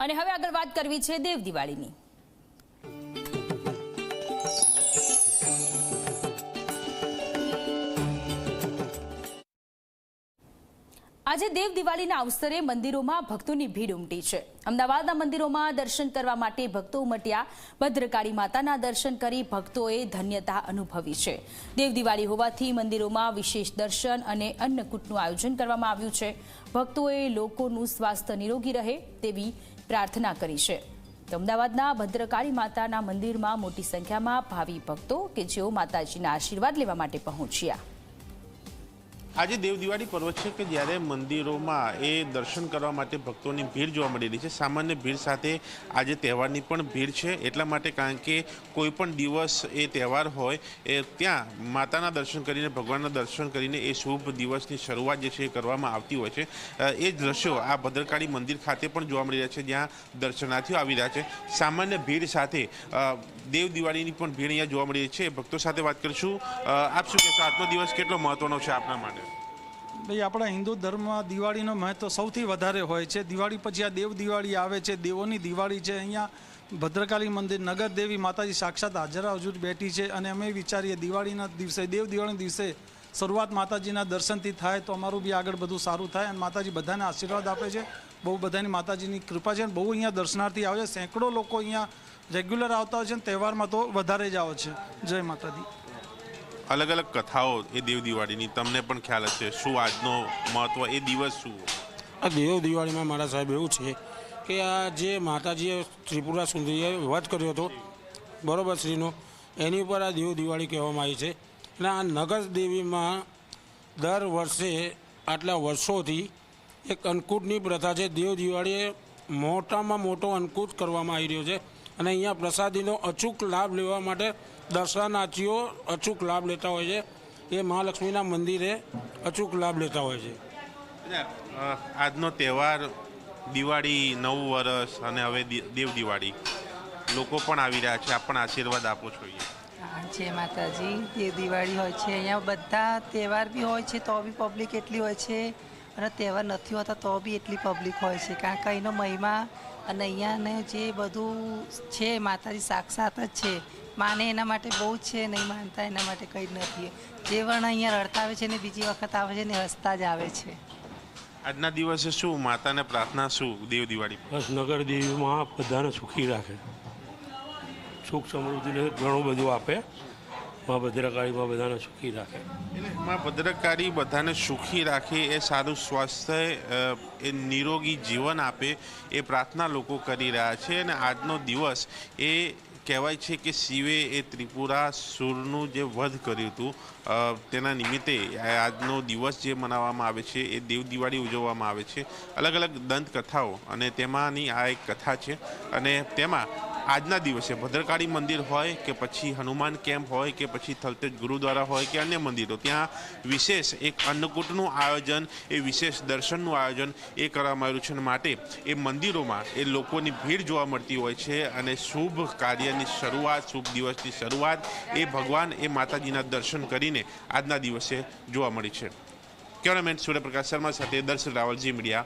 અને હવે આગળ વાત કરવી છે દેવ દિવાળીની. આજે દેવ દિવાળીના અવસરે મંદિરોમાં ભક્તોની ભીડ ઉમટી છે. અમદાવાદના મંદિરોમાં દર્શન કરવા માટે ભક્તો ઉમટ્યા. ભદ્રકાળી માતાના દર્શન કરી ભક્તોએ ધન્યતા અનુભવી છે. દેવ દિવાળી હોવાથી મંદિરોમાં વિશેષ દર્શન અને અન્નકૂટનું આયોજન કરવામાં આવ્યું છે. ભક્તોએ લોકોનું સ્વાસ્થ્ય નિરોગી રહે તેવી પ્રાર્થના કરી છે. અમદાવાદના ભદ્રકાળી માતાના મંદિરમાં મોટી સંખ્યામાં ભાવિ ભક્તો કે જેઓ માતાજીના આશીર્વાદ લેવા માટે પહોંચ્યા. આજે દેવ દિવાળી પર્વ છે કે જ્યારે મંદિરોમાં એ દર્શન કરવા માટે ભક્તોની ભીડ જોવા મળી રહી છે. સામાન્ય ભીડ સાથે આજે તહેવારની પણ ભીડ છે. એટલા માટે કારણ કે કોઈ પણ દિવસ એ તહેવાર હોય, એ ત્યાં માતાના દર્શન કરીને, ભગવાનના દર્શન કરીને એ શુભ દિવસની શરૂઆત જે છે એ કરવામાં આવતી હોય છે. એ દ્રશ્યો આ ભદ્રકાળી મંદિર ખાતે પણ જોવા મળી રહ્યા છે, જ્યાં દર્શનાર્થીઓ આવી રહ્યા છે. સામાન્ય ભીડ સાથે દેવ દિવાળીની પણ ભીડ અહીંયા જોવા મળી રહી છે. ભક્તો સાથે વાત કરીશું. આપ શું કહેશો? આજનો દિવસ કેટલો મહત્વનો છે આપના માટે? ભાઈ, આપણા હિન્દુ ધર્મમાં દિવાળીનો મહત્વ સૌથી વધારે હોય છે. દિવાળી પછી આ દેવ દિવાળી આવે છે, દેવોની દિવાળી છે. અહીંયા ભદ્રકાલી મંદિર, નગર દેવી માતાજી સાક્ષાત હાજરા હજુર બેઠી છે અને અમે વિચારીએ દિવાળીના દિવસે, દેવ દિવાળીના દિવસે શરૂઆત માતાજીના દર્શનથી થાય તો અમારું બી આગળ બધું સારું થાય અને માતાજી બધાને આશીર્વાદ આપે છે. બહુ બધાની માતાજીની કૃપા છે અને બહુ અહીંયા દર્શનાર્થી આવે છે. સેંકડો લોકો અહીંયા રેગ્યુલર આવતા હોય છે અને તહેવારમાં તો વધારે જ આવે છે. જય માતાજી. અલગ અલગ કથાઓ એ દેવ દિવાળીની. તમને પણ ખ્યાલ હશે શું આજનો મહત્વ એ દિવસ શું? આ દેવ દિવાળીમાં મારા સાહેબ એવું છે કે આ જે માતાજીએ ત્રિપુરા સુંદરીએ વધ કર્યો હતો, બરોબર શ્રીનો, એની ઉપર આ દેવ દિવાળી કહેવામાં આવી છે. અને આ નગર દેવીમાં દર વર્ષે આટલા વર્ષોથી એક અંકુટની પ્રથા છે. દેવ દિવાળીએ મોટામાં મોટો અંકુટ કરવામાં આવી રહ્યો છે. અને અહીંયા પ્રસાદીનો અચૂક લાભ લેવા માટે દર્શનાર્થીઓ અચૂક લાભ લેતા હોય છે. એ મહાલક્ષ્મીના મંદિરે અચૂક લાભ લેતા હોય છે. આજનો તહેવાર દિવાળી નવું વર્ષ અને હવે દેવ દિવાળી. લોકો પણ આવી રહ્યા છે આપ પણ આશીર્વાદ આપો છો છે માતાજી. દેવ દિવાળી હોય છે અહીંયા બધા તહેવાર બી હોય છે તો બી પબ્લિક એટલી હોય છે. અને તહેવાર નથી હોતા તો બી એટલી પબ્લિક હોય છે. કારણ કે અહીંનો મહિમા અને અહીંયાને જે બધું છે માતાજી સાક્ષાત જ છે. માને એના માટે બહુ જ છે નહીં માનતા એના માટે કંઈ જ નથી. જે વર્ણ અહીંયા રડતા આવે છે ને બીજી વખત આવે છે ને હસતા જ આવે છે. આજના દિવસે શું? માતાને પ્રાર્થના શું? દેવ દિવાળી? બસ નગર દેવીમાં બધાને સુખી રાખે. સુખ સમૃદ્ધિને ઘણું બધું આપે. મા ભદ્રકાળીમાં બધાને સુખી રાખે. માં ભદ્રકાળી બધાને સુખી રાખે, એ સારું સ્વાસ્થ્ય એ નિરોગી જીવન આપે, એ પ્રાર્થના લોકો કરી રહ્યા છે. અને આજનો દિવસ એ કહેવાય છે કે શિવે એ ત્રિપુરા સુરનું જે વધ કર્યું હતું તેના નિમિત્તે આજનો દિવસ જે મનાવવામાં આવે છે, એ દેવ દિવાળી ઉજવવામાં આવે છે. અલગ અલગ દંતકથાઓ અને તેમાંની આ એક કથા છે. અને તેમાં આજના દિવસે ભદ્રકાળી મંદિર હોય કે પછી હનુમાન કેમ્પ હોય કે પછી થલતેજ ગુરુદ્વારા હોય કે અન્ય મંદિરો, ત્યાં વિશેષ એક અન્નકૂટનું આયોજન, એ વિશેષ દર્શનનું આયોજન એ કરવામાં આવ્યું છે માટે એ મંદિરોમાં એ લોકોની ભીડ જોવા મળતી હોય છે અને શુભ કાર્યની શરૂઆત, શુભ દિવસની શરૂઆત એ ભગવાન એ માતાજીના દર્શન કરીને આજના દિવસે જોવા મળી છે. કેમેરામેન સૂર્યપ્રકાશ શર્મા સાથે દર્શન રાવલજી મીડિયા